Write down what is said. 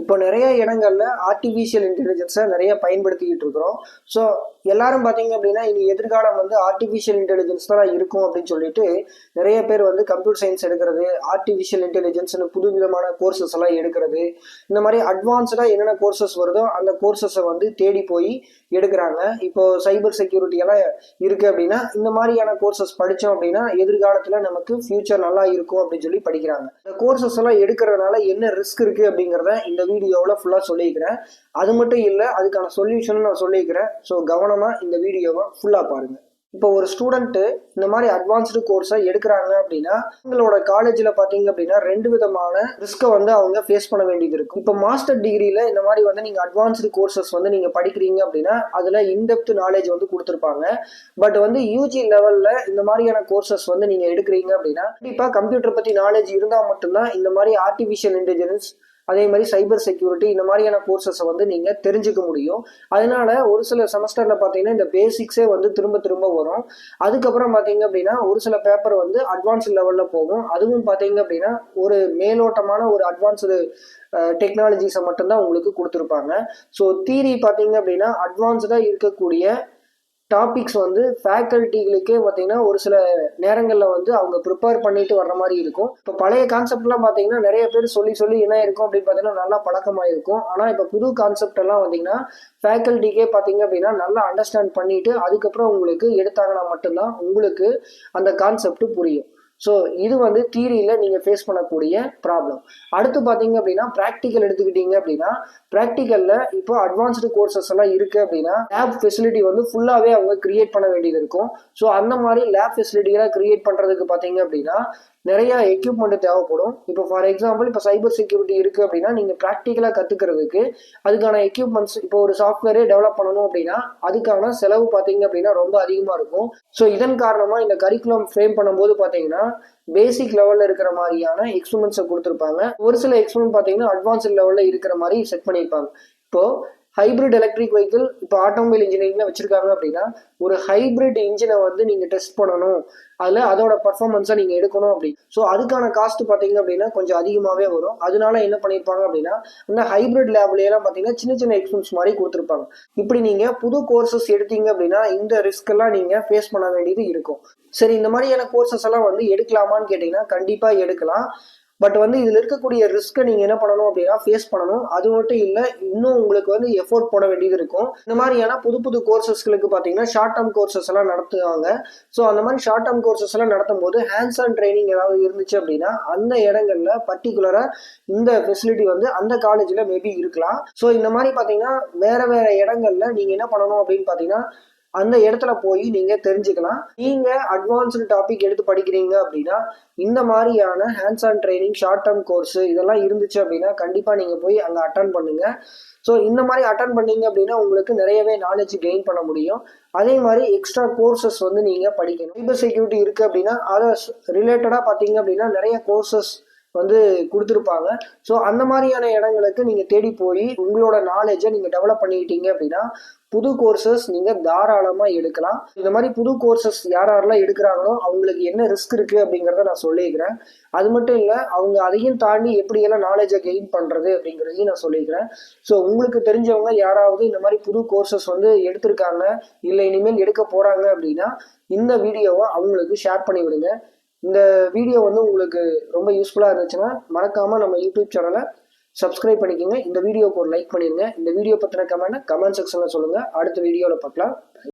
இப்போ நிறைய இடங்கள்ல ஆர்டிஃபிஷியல் இன்டெலிஜென்ஸை நிறைய பயன்படுத்திக்கிட்டு இருக்கிறோம். ஸோ எல்லாரும் பார்த்தீங்க அப்படின்னா இனி எதிர்காலம் வந்து ஆர்டிஃபிஷியல் இன்டெலிஜென்ஸ் தான் இருக்கும் அப்படின்னு சொல்லிட்டு நிறைய பேர் வந்து கம்ப்யூட்டர் சயின்ஸ் எடுக்கிறது ஆர்டிஃபிஷியல் இன்டெலிஜென்ஸ்னு புது விதமான கோர்சஸ் எல்லாம் எடுக்கிறது. இந்த மாதிரி அட்வான்ஸ்டாக என்னென்ன கோர்சஸ் வருதோ அந்த கோர்சஸை வந்து தேடி போய் எடுக்கிறாங்க. இப்போ சைபர் செக்யூரிட்டி எல்லாம் இருக்கு அப்படின்னா இந்த மாதிரியான கோர்சஸ் படித்தோம் அப்படின்னா எதிர்காலத்தில் நமக்கு ஃபியூச்சர் நல்லா இருக்கும் அப்படின்னு சொல்லி படிக்கிறாங்க. இந்த கோர்சஸ் எல்லாம் எடுக்கிறதுனால என்ன ரிஸ்க் இருக்கு அப்படிங்கிறத இந்த வீடியோவில் ஃபுல்லாக சொல்லியிருக்கிறேன். அது மட்டும் இல்லை அதுக்கான சொல்யூஷனும் நான் சொல்லியிருக்கிறேன். ஸோ கவனம் கவனமாக இந்த வீடியோவை ஃபுல்லாக பாருங்கள் இப்போ ஒரு ஸ்டூடெண்ட்டு இந்த மாதிரி அட்வான்ஸ்டு கோர்ஸை எடுக்கிறாங்க அப்படின்னா உங்களோட காலேஜில் பார்த்தீங்க அப்படின்னா ரெண்டு விதமான ரிஸ்க்கை வந்து அவங்க ஃபேஸ் பண்ண வேண்டியது இருக்கும். இப்போ மாஸ்டர் டிகிரியில் இந்த மாதிரி வந்து நீங்கள் அட்வான்ஸ்டு கோர்சஸ் வந்து நீங்கள் படிக்கிறீங்க அப்படின்னா அதில் இன்டெப்த் நாலேஜ் வந்து கொடுத்துருப்பாங்க. பட் வந்து யூஜி லெவலில் இந்த மாதிரியான கோர்சஸ் வந்து நீங்கள் எடுக்கிறீங்க அப்படின்னா கண்டிப்பாக கம்ப்யூட்டர் பற்றி நாலேஜ் இருந்தால் மட்டும்தான் இந்த மாதிரி ஆர்டிஃபிஷியல் இன்டெலிஜென்ஸ் அதே மாதிரி சைபர் செக்யூரிட்டி இந்த மாதிரியான கோர்சஸை வந்து நீங்கள் தெரிஞ்சுக்க முடியும். அதனால ஒரு சில செமஸ்டரில் பார்த்தீங்கன்னா இந்த பேசிக்ஸே வந்து திரும்ப திரும்ப வரும். அதுக்கப்புறம் பார்த்தீங்க அப்படின்னா ஒரு சில பேப்பர் வந்து அட்வான்ஸ் லெவலில் போகும். அதுவும் பார்த்தீங்க அப்படின்னா ஒரு மேலோட்டமான ஒரு அட்வான்ஸ்டு டெக்னாலஜிஸை மட்டும்தான் உங்களுக்கு கொடுத்துருப்பாங்க. ஸோ தீரி பார்த்தீங்க அப்படின்னா அட்வான்ஸ்டாக இருக்கக்கூடிய டாபிக்ஸ் வந்து ஃபேக்கல்ட்டிகளுக்கே பார்த்தீங்கன்னா ஒரு சில நேரங்களில் வந்து அவங்க ப்ரிப்பேர் பண்ணிட்டு வர்ற மாதிரி இருக்கும். இப்போ பழைய கான்செப்ட்லாம் பார்த்தீங்கன்னா நிறைய பேர் சொல்லி சொல்லி என்ன இருக்கும் அப்படின்னு பார்த்தீங்கன்னா நல்லா பழக்கமாக இருக்கும் ஆனால் இப்போ புது கான்செப்ட் எல்லாம் பார்த்தீங்கன்னா ஃபேக்கல்ட்டிக்கே பார்த்தீங்க அப்படின்னா நல்லா அண்டர்ஸ்டாண்ட் பண்ணிட்டு அதுக்கப்புறம் உங்களுக்கு எடுத்தாங்கன்னா மட்டும்தான் உங்களுக்கு அந்த கான்செப்ட் புரியும். ஸோ இது வந்து தியரியில் நீங்கள் ஃபேஸ் பண்ணக்கூடிய ப்ராப்ளம் அடுத்து பார்த்தீங்க அப்படின்னா ப்ராக்டிக்கல் எடுத்துக்கிட்டீங்க அப்படின்னா ப்ராக்டிக்கலில் இப்போ அட்வான்ஸ்டு கோர்சஸ் எல்லாம் இருக்குது அப்படின்னா லேப் ஃபெசிலிட்டி வந்து ஃபுல்லாகவே அவங்க கிரியேட் பண்ண வேண்டியது இருக்கும். ஸோ அந்த மாதிரி லேப் ஃபெசிலிட்டிகளாக கிரியேட் பண்ணுறதுக்கு பார்த்தீங்க அப்படின்னா நிறைய எக்யூப்மெண்ட் தேவைப்படும். இப்போ ஃபார் எக்ஸாம்பிள் இப்போ சைபர் செக்யூரிட்டி இருக்குது அப்படின்னா நீங்கள் ப்ராக்டிக்கலாக கற்றுக்கிறதுக்கு அதுக்கான எக்யூப்மெண்ட்ஸ் இப்போ ஒரு சாஃப்ட்வேரே டெவலப் பண்ணணும் அப்படின்னா அதுக்கான செலவு பார்த்தீங்க அப்படின்னா ரொம்ப அதிகமாக இருக்கும். ஸோ இதன் காரணமாக இந்த கரிக்குலம் ஃப்ரேம் பண்ணும்போது பார்த்தீங்கன்னா பேசிக் லெவலில் இருக்கிற மாதிரியான எக்ஸ்பெரிமெண்ட்ஸை கொடுத்துருப்பாங்க. ஒரு சில எக்ஸ்பெரிமெண்ட் பார்த்தீங்கன்னா அட்வான்ஸ் லெவலில் இருக்கிற மாதிரி செட் பண்ணியிருப்பாங்க. இப்போ ஹைபிரிட் எலக்ட்ரிக் வெஹிக்கிள் இப்போ ஆட்டோமொபைல் இன்ஜினியரிங்ல வச்சிருக்காங்க அப்படின்னா ஒரு ஹைபிரிட் இன்ஜினை வந்து நீங்க டெஸ்ட் பண்ணணும். அதில் அதோட பர்ஃபார்மன்ஸை நீங்கள் எடுக்கணும் அப்படி. ஸோ அதுக்கான காஸ்ட் பார்த்தீங்க அப்படின்னா கொஞ்சம் அதிகமாகவே வரும். அதனால என்ன பண்ணியிருப்பாங்க அப்படின்னா இந்த ஹைபிரிட் லேப்லையெல்லாம் பார்த்தீங்கன்னா சின்ன சின்ன எக்ஸ்பென்ஸ் மாதிரி கொடுத்துருப்பாங்க. இப்படி நீங்கள் புது கோர்சஸ் எடுத்தீங்க அப்படின்னா இந்த ரிஸ்க் எல்லாம் நீங்கள் ஃபேஸ் பண்ண வேண்டியது இருக்கும். சரி இந்த மாதிரியான கோர்சஸ் எல்லாம் வந்து எடுக்கலாமான்னு கேட்டிங்கன்னா கண்டிப்பாக எடுக்கலாம். பட் வந்து இதில் இருக்கக்கூடிய ரிஸ்க்கை நீங்கள் என்ன பண்ணணும் அப்படின்னா ஃபேஸ் பண்ணணும். அது மட்டும் இல்லை இன்னும் உங்களுக்கு வந்து எஃபோர்ட் போட வேண்டியது இருக்கும். இந்த மாதிரியான புது புது கோர்சஸ்களுக்கு பார்த்தீங்கன்னா ஷார்ட் டேர்ம் கோர்சஸ் எல்லாம் நடத்துவாங்க. ஸோ அந்த மாதிரி ஷார்ட் டேர்ம் கோர்சஸ் எல்லாம் நடத்தும் போது ஹேண்ட்ஸ் ஆன் ட்ரைனிங் ஏதாவது இருந்துச்சு அப்படின்னா அந்த இடங்கள்ல பர்டிகுலராக இந்த ஃபெசிலிட்டி வந்து அந்த காலேஜில் மேபி இருக்கலாம். ஸோ இந்த மாதிரி பார்த்தீங்கன்னா வேற வேற இடங்கள்ல நீங்கள் என்ன பண்ணணும் அப்படின்னு பார்த்தீங்கன்னா அந்த இடத்துல போய் நீங்க தெரிஞ்சுக்கலாம். நீங்க அட்வான்ஸ்டு டாபிக் எடுத்து படிக்கிறீங்க அப்படின்னா இந்த மாதிரியான hands on training short term course இதெல்லாம் இருந்துச்சு அப்படின்னா கண்டிப்பா நீங்க போய் அங்கே அட்டன் பண்ணுங்க. ஸோ இந்த மாதிரி அட்டன் பண்ணீங்க அப்படின்னா உங்களுக்கு நிறையவே நாலேஜ் கெயின் பண்ண முடியும். அதே மாதிரி எக்ஸ்ட்ரா கோர்சஸ் வந்து நீங்க படிக்கணும். சைபர் செக்யூரிட்டி இருக்கு அப்படின்னா அதை ரிலேட்டடா பார்த்தீங்க அப்படின்னா நிறைய கோர்சஸ் வந்து கொடுத்துருப்பாங்க. ஸோ அந்த மாதிரியான இடங்களுக்கு நீங்கள் தேடி போய் உங்களோட நாலேஜை நீங்கள் டெவலப் பண்ணிக்கிட்டீங்க அப்படின்னா புது கோர்சஸ் நீங்கள் தாராளமாக எடுக்கலாம். இந்த மாதிரி புது கோர்சஸ் யார் யாரெல்லாம் எடுக்கிறாங்களோ அவங்களுக்கு என்ன ரிஸ்க் இருக்குது அப்படிங்கிறத நான் சொல்லியிருக்கிறேன். அது மட்டும் இல்லை அவங்க அதையும் தாண்டி எப்படியெல்லாம் நாலேஜை கெயின் பண்ணுறது அப்படிங்கிறதையும் நான் சொல்லியிருக்கிறேன். ஸோ உங்களுக்கு தெரிஞ்சவங்க யாராவது இந்த மாதிரி புது கோர்சஸ் வந்து எடுத்திருக்காங்க இல்லை இனிமேல் எடுக்க போகிறாங்க அப்படின்னா இந்த வீடியோவை அவங்களுக்கு ஷேர் பண்ணி விடுங்க. இந்த வீடியோ வந்து உங்களுக்கு ரொம்ப யூஸ்ஃபுல்லாக இருந்துச்சுன்னா மறக்காமல் நம்ம யூடியூப் சேனலை சப்ஸ்கிரைப் பண்ணிக்கோங்க. இந்த வீடியோக்கு ஒரு லைக் பண்ணிடுங்க இந்த வீடியோ பற்றின கமெண்ட் கமெண்ட் செக்ஷனில் சொல்லுங்கள் அடுத்த வீடியோவில் பார்க்கலாம்.